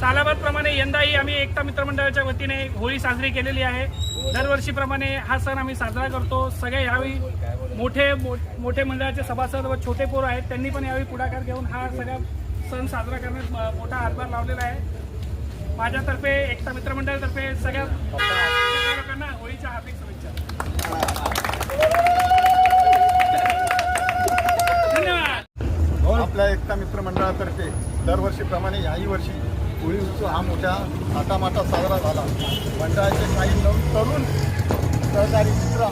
सालाबादप्रमाणे यंदाही आम्ही एकता मित्रमंडळाच्या वतीने होळी साजरी केलेली आहे. दरवर्षीप्रमाणे हा सण आम्ही साजरा करतो. सगळे यावेळी मोठे मो- मोठे मंडळाचे सभासद व छोटे पोर आहेत. त्यांनी पण यावेळी पुढाकार घेऊन हा सगळा सण साजरा करण्यात म- मोठा हातभार लावलेला आहे. माझ्यातर्फे एकता मित्रमंडळातर्फे सगळ्या लोकांना होळीच्या हार्दिक शुभेच्छा. धन्यवाद. आपल्या एकता मित्रमंडळातर्फे दरवर्षीप्रमाणे याही वर्षी होळी उत्सव हा मोठ्या थाटामाटात साजरा झाला. मंडळाचे काही नऊ तरुण सहकारी मित्र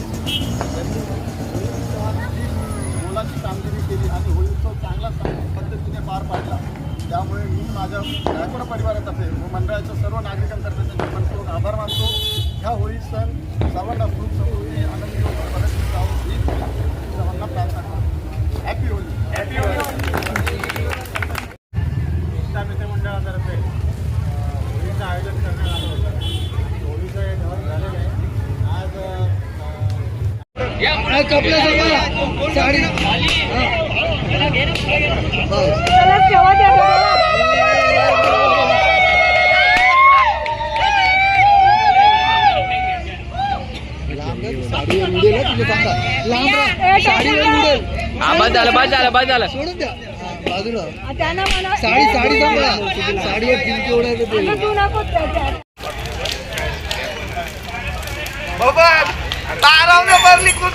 यांनी होळी उत्सवात जी मोलाची कामगिरी केली आणि होळी उत्सव चांगला पद्धतीने पार पाडला. त्यामुळे मी माझ्या गायकवाड परिवारातर्फे व मंडळाच्या सर्व नागरिकांतर्फे त्यांचे मनपूर्वक आभार मानतो. ह्या होळी सण सर्वांना सुख समृद्धी आनंद साडी. साडी उडेल लांब साडी टाकून द्या. उडेल हा बस झालं बस झालं बस झालं सोडून द्या बाजूला आ, त्यांना म्हणा साडी साडी साडीवर पिंकी उडायला आता तू તારા નંબરની કુદ